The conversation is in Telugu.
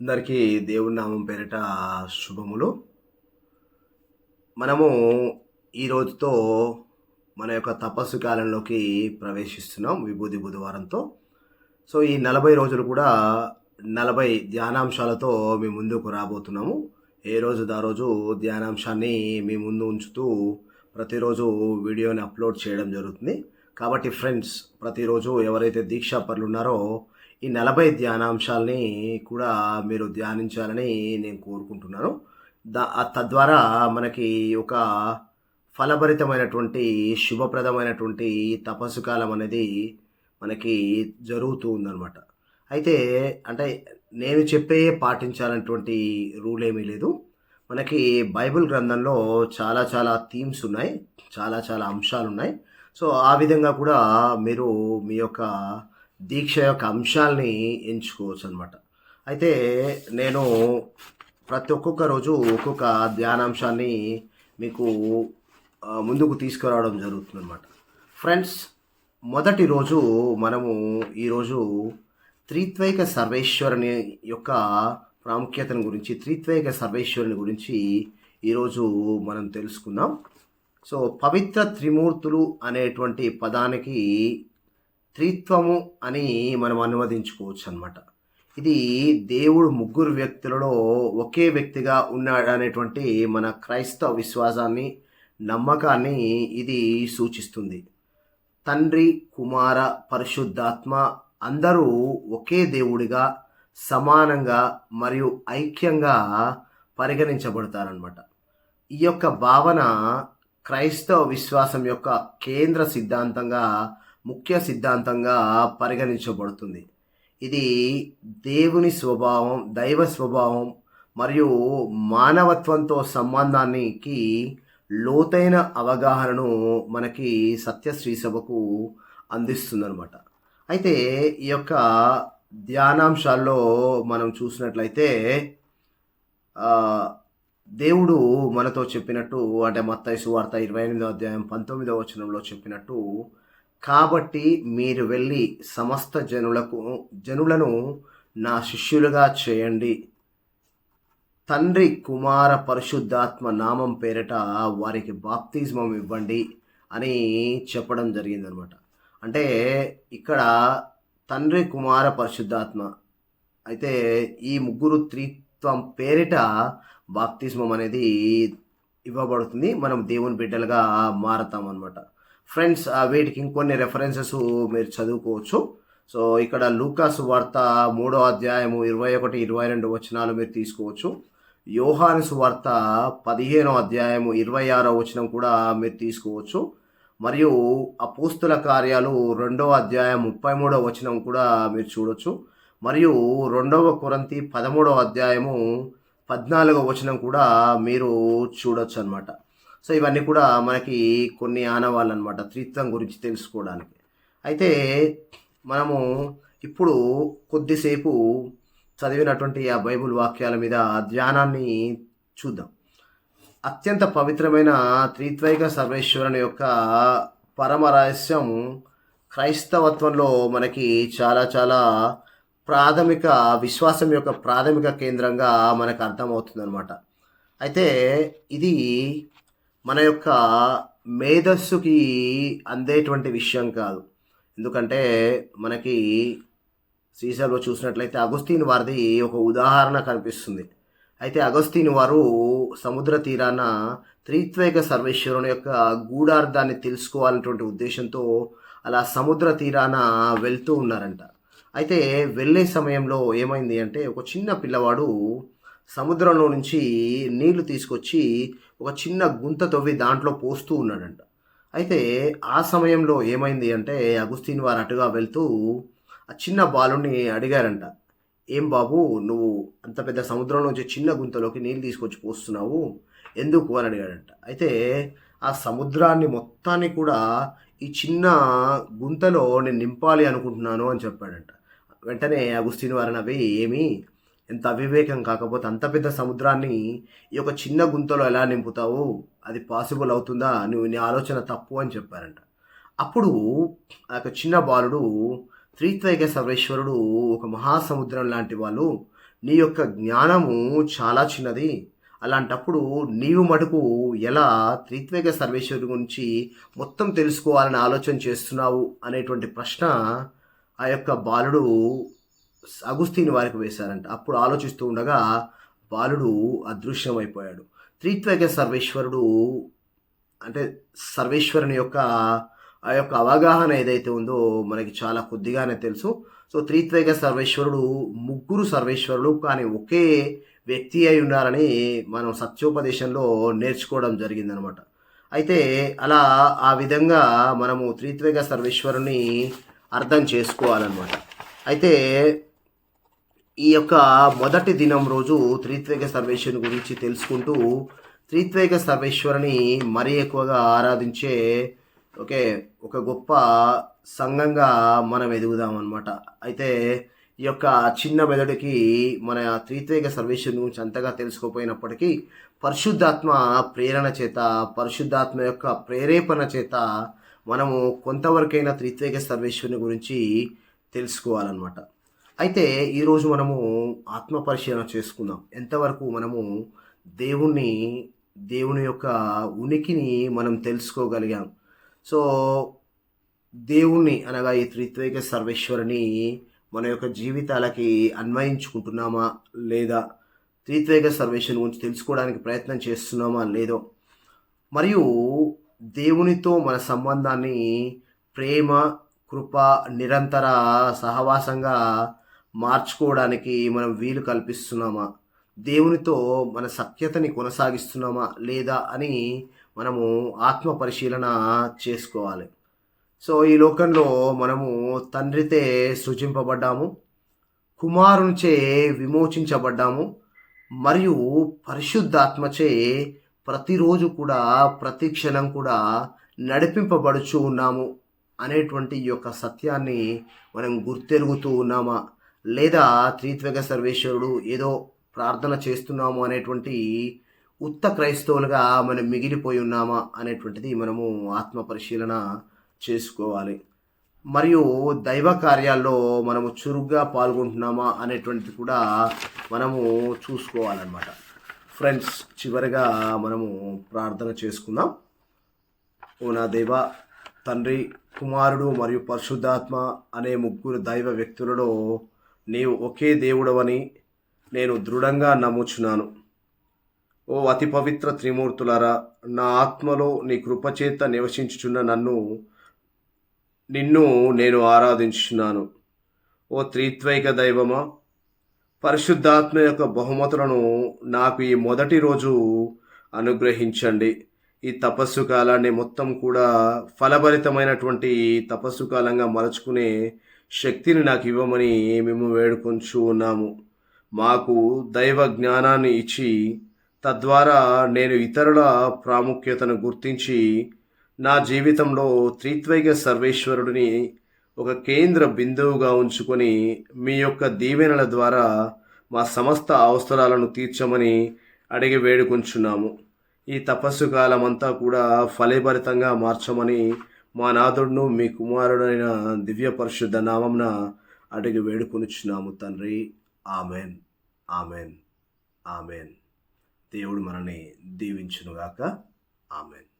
అందరికీ దేవుని నామం పేరిట శుభములు. మనము ఈ రోజుతో మన యొక్క తపస్సు కాలంలోకి ప్రవేశిస్తున్నాం విభూతి బుధవారంతో. సో ఈ నలభై రోజులు కూడా నలభై ధ్యానాంశాలతో మీ ముందుకు రాబోతున్నాము. ఏ రోజు దా రోజు ధ్యానాంశాన్ని మీ ముందు ఉంచుతూ ప్రతిరోజు వీడియోని అప్లోడ్ చేయడం జరుగుతుంది. కాబట్టి ఫ్రెండ్స్ ప్రతిరోజు ఎవరైతే దీక్షాపరులు ఉన్నారో ఈ నలభై ధ్యానాంశాలని కూడా మీరు ధ్యానించాలని నేను కోరుకుంటున్నాను. దా తద్వారా మనకి ఒక ఫలభరితమైనటువంటి శుభప్రదమైనటువంటి తపస్సు కాలం అనేది మనకి జరుగుతూ ఉందన్నమాట. అయితే అంటే నేను చెప్పే పాటించాలన్నటువంటి రూల్ ఏమీ లేదు. మనకి బైబిల్ గ్రంథంలో చాలా చాలా థీమ్స్ ఉన్నాయి. చాలా చాలా అంశాలు ఉన్నాయి సో ఆ విధంగా కూడా మీరు మీ యొక్క దీక్ష యొక్క అంశాలని ఎంచుకోవచ్చు అనమాట అయితే నేను ప్రతి ఒక్కొక్క రోజు ఒక్కొక్క ధ్యానాంశాన్ని మీకు ముందుకు తీసుకురావడం జరుగుతుంది అనమాట ఫ్రెండ్స్ మొదటి రోజు మనము ఈరోజు త్రిత్వైక సర్వేశ్వరుని యొక్క ప్రాముఖ్యతను గురించి త్రిత్వైక సర్వేశ్వరుని గురించి ఈరోజు మనం తెలుసుకుందాం. సో పవిత్ర త్రిమూర్తులు అనేటువంటి పదానికి త్రిత్వము అని మనం అనువదించుకోవచ్చు అనమాట ఇది దేవుడు ముగ్గురు వ్యక్తులలో ఒకే వ్యక్తిగా ఉన్నాడు అనేటువంటి మన క్రైస్తవ విశ్వాసాన్ని నమ్మకాన్ని ఇది సూచిస్తుంది. తండ్రి కుమార పరిశుద్ధాత్మ అందరూ ఒకే దేవుడిగా సమానంగా మరియు ఐక్యంగా పరిగణించబడతారనమాట ఈ యొక్క భావన క్రైస్తవ విశ్వాసం యొక్క కేంద్ర సిద్ధాంతంగా ముఖ్య సిద్ధాంతంగా పరిగణించబడుతుంది. ఇది దేవుని స్వభావం దైవ స్వభావం మరియు మానవత్వంతో సంబంధానికి లోతైన అవగాహనను మనకి సత్యశ్రీ సభకు అందిస్తుందనమాట అయితే ఈ యొక్క ధ్యానాంశాల్లో మనం చూసినట్లయితే దేవుడు మనతో చెప్పినట్టు అంటే మత్తైసు వార్త ఇరవై ఎనిమిదో అధ్యాయం పంతొమ్మిదవ వచనంలో చెప్పినట్టు కాబట్టి మీరు వెళ్ళి సమస్త జనులకు జనులను నా శిష్యులుగా చేయండి. తండ్రి కుమార పరిశుద్ధాత్మ నామం పేరిట వారికి బాప్తిజమం ఇవ్వండి అని చెప్పడం జరిగిందనమాట. అంటే ఇక్కడ తండ్రి కుమార పరిశుద్ధాత్మ అయితే ఈ ముగ్గురు త్రిత్వం పేరిట బాప్తిజమం అనేది ఇవ్వబడుతుంది. మనం దేవుని బిడ్డలుగా మారతాం అనమాట ఫ్రెండ్స్ వీటికి ఇంకొన్ని రెఫరెన్సెస్ మీరు చదువుకోవచ్చు. సో ఇక్కడ లూకాసు వార్త మూడో అధ్యాయము ఇరవై ఒకటి ఇరవై రెండు వచనాలు మీరు తీసుకోవచ్చు. యోహాను సువార్త పదిహేనో అధ్యాయము ఇరవై ఆరో వచనం కూడా మీరు తీసుకోవచ్చు. మరియు అపోస్తుల కార్యాలు రెండవ అధ్యాయం ముప్పై మూడో వచనం కూడా మీరు చూడొచ్చు. మరియు రెండవ కొరంతి పదమూడవ అధ్యాయము పద్నాలుగో వచనం కూడా మీరు చూడొచ్చు అనమాట సో ఇవన్నీ కూడా మనకి కొన్ని ఆనవాళ్ళు అనమాట త్రిత్వం గురించి తెలుసుకోవడానికి. అయితే మనము ఇప్పుడు కొద్దిసేపు చదివినటువంటి ఆ బైబుల్ వాక్యాల మీద ధ్యానాన్ని చూద్దాం. అత్యంత పవిత్రమైన త్రిత్వైక సర్వేశ్వరుని యొక్క పరమ రహస్యం క్రైస్తవత్వంలో మనకి చాలా చాలా ప్రాథమిక విశ్వాసం యొక్క ప్రాథమిక కేంద్రంగా మనకు అర్థమవుతుందన్నమాట. అయితే ఇది మన యొక్క మేధస్సుకి అందేటువంటి విషయం కాదు. ఎందుకంటే మనకి సీసాలో చూసినట్లయితే అగస్తీన్ వారిది ఒక ఉదాహరణ కనిపిస్తుంది. అయితే అగస్తీన్ వారు సముద్ర తీరాన త్రిత్వైక సర్వేశ్వరుని యొక్క గూఢార్థాన్ని తెలుసుకోవాలనేటువంటి ఉద్దేశంతో అలా సముద్ర తీరాన వెళ్తూ ఉన్నారంట. అయితే వెళ్ళే సమయంలో ఏమైంది అంటే ఒక చిన్న పిల్లవాడు సముద్రంలో నుంచి నీళ్ళు తీసుకొచ్చి ఒక చిన్న గుంత తవ్వి దాంట్లో పోస్తూ ఉన్నాడంట. అయితే ఆ సమయంలో ఏమైంది అంటే అగుస్తీన్ వారు అటుగా వెళ్తూ ఆ చిన్న బాలుని అడిగారంట. ఏం బాబు నువ్వు అంత పెద్ద సముద్రం నుంచి చిన్న గుంతలోకి నీళ్ళు తీసుకొచ్చి పోస్తున్నావు? ఎందుకు? అని అడిగాడంట. అయితే ఆ సముద్రాన్ని మొత్తాన్ని కూడా ఈ చిన్న గుంతలో నేను నింపాలి అనుకుంటున్నాను అని చెప్పాడంట. వెంటనే అగుస్తీన్ వారిని అవి ఏమి ఎంత అవివేకం కాకపోతే అంత పెద్ద సముద్రాన్ని ఈ యొక్క చిన్న గుంతలో ఎలా నింపుతావు? అది పాసిబుల్ అవుతుందా? నువ్వు నీ ఆలోచన తప్పు అని చెప్పారంట. అప్పుడు ఆ యొక్క చిన్న బాలుడు త్రిత్వైక సర్వేశ్వరుడు ఒక మహాసముద్రం లాంటి వాళ్ళు నీ యొక్క జ్ఞానము చాలా చిన్నది. అలాంటప్పుడు నీవు మటుకు ఎలా త్రిత్వేక సర్వేశ్వరుడి గురించి మొత్తం తెలుసుకోవాలని ఆలోచన చేస్తున్నావు అనేటువంటి ప్రశ్న ఆ యొక్క బాలుడు అగుస్తీని వారికి వేశారంట. అప్పుడు ఆలోచిస్తూ ఉండగా బాలుడు అదృశ్యమైపోయాడు. త్రిత్వైక సర్వేశ్వరుడు అంటే సర్వేశ్వరుని యొక్క ఆ యొక్క అవగాహన ఏదైతే ఉందో మనకి చాలా కొద్దిగానే తెలుసు. సో త్రిత్వైక సర్వేశ్వరుడు ముగ్గురు సర్వేశ్వరుడు కానీ ఒకే వ్యక్తి అయి ఉండాలని మనం సత్యోపదేశంలో నేర్చుకోవడం జరిగిందనమాట. అయితే అలా ఆ విధంగా మనము త్రిత్వైక సర్వేశ్వరుని అర్థం చేసుకోవాలన్నమాట. అయితే ఈ యొక్క మొదటి దినం రోజు త్రిత్వేక సర్వేశ్వరుని గురించి తెలుసుకుంటూ త్రిత్వేక సర్వేశ్వరుని మరీ ఎక్కువగా ఆరాధించే ఓకే ఒక గొప్ప సంఘంగా మనం ఎదుగుదాం అనమాట అయితే ఈ యొక్క చిన్న మెదడుకి మన త్రిత్వేక సర్వేశ్వరుని గురించి అంతగా తెలుసుకోపోయినప్పటికీ పరిశుద్ధాత్మ ప్రేరణ చేత పరిశుద్ధాత్మ యొక్క ప్రేరేపణ చేత మనము కొంతవరకైనా త్రిత్వేక సర్వేశ్వరుని గురించి తెలుసుకోవాలన్నమాట. అయితే ఈరోజు మనము ఆత్మ పరిశీలన చేసుకుందాం. ఎంతవరకు మనము దేవుణ్ణి దేవుని యొక్క ఉనికిని మనం తెలుసుకోగలిగాం. సో దేవుణ్ణి అనగా ఈ త్రిత్వేక సర్వేశ్వరుని మన యొక్క జీవితాలకి అన్వయించుకుంటున్నామా లేదా? త్రిత్వేక సర్వేశ్వరుని గురించి తెలుసుకోవడానికి ప్రయత్నం చేస్తున్నామా లేదో? మరియు దేవునితో మన సంబంధాన్ని ప్రేమ కృప నిరంతర సహవాసంగా మార్చుకోవడానికి మనం వీలు కల్పిస్తున్నామా? దేవునితో మన సత్యతని కొనసాగిస్తున్నామా లేదా అని మనము ఆత్మ పరిశీలన చేసుకోవాలి. సో ఈ లోకంలో మనము తండ్రితే సృజింపబడ్డాము కుమారునిచే విమోచించబడ్డాము మరియు పరిశుద్ధాత్మచే ప్రతిరోజు కూడా ప్రతి క్షణం కూడా నడిపింపబడుచు ఉన్నాము అనేటువంటి ఈ యొక్క సత్యాన్ని మనం గుర్తెరుగుతూ ఉన్నామా? లేదా త్రిత్వగ సర్వేశ్వరుడు ఏదో ప్రార్థన చేస్తున్నాము అనేటువంటి ఉత్త క్రైస్తవులుగా మనం మిగిలిపోయి ఉన్నామా అనేటువంటిది మనము ఆత్మ పరిశీలన చేసుకోవాలి. మరియు దైవ కార్యాల్లో మనము చురుగ్గా పాల్గొంటున్నామా అనేటువంటిది కూడా మనము చూసుకోవాలన్నమాట. ఫ్రెండ్స్ చివరిగా మనము ప్రార్థన చేసుకుందాం. ఓ నా దేవ తండ్రి కుమారుడు మరియు పరిశుద్ధాత్మ అనే ముగ్గురు దైవ వ్యక్తులలో నీవు ఒకే దేవుడవని నేను దృఢంగా నమ్ముచున్నాను. ఓ అతి పవిత్ర త్రిమూర్తులారా నా ఆత్మలో నీ కృపచేత నివసించుచున్న నన్ను నిన్ను నేను ఆరాధించుచున్నాను. ఓ త్రిత్వైక దైవమా పరిశుద్ధాత్మ యొక్క బహుమతులను నాకు ఈ మొదటి రోజు అనుగ్రహించండి. ఈ తపస్సు కాలాన్ని మొత్తం కూడా ఫలభరితమైనటువంటి తపస్సు కాలంగా మలుచుకునే శక్తిని నాకు ఇవ్వమని మేము వేడుకొంచు ఉన్నాము మాకు దైవ జ్ఞానాన్ని ఇచ్చి తద్వారా నేను ఇతరుల ప్రాముఖ్యతను గుర్తించి నా జీవితంలో త్రిత్వైక సర్వేశ్వరుడిని ఒక కేంద్ర బిందువుగా ఉంచుకొని మీ యొక్క దీవెనల ద్వారా మా సమస్త అవసరాలను తీర్చమని అడిగి వేడుకొంచున్నాము. ఈ తపస్సు కాలమంతా కూడా ఫలభరితంగా మార్చమని మా నాథుడును మీ కుమారుడైన దివ్య పరిశుద్ధ నామంన అడిగి వేడుకొనిచున్నాము తండ్రి. ఆమెన్. ఆమెన్. ఆమెన్. దేవుడు మనల్ని దీవించునుగాక. ఆమెన్.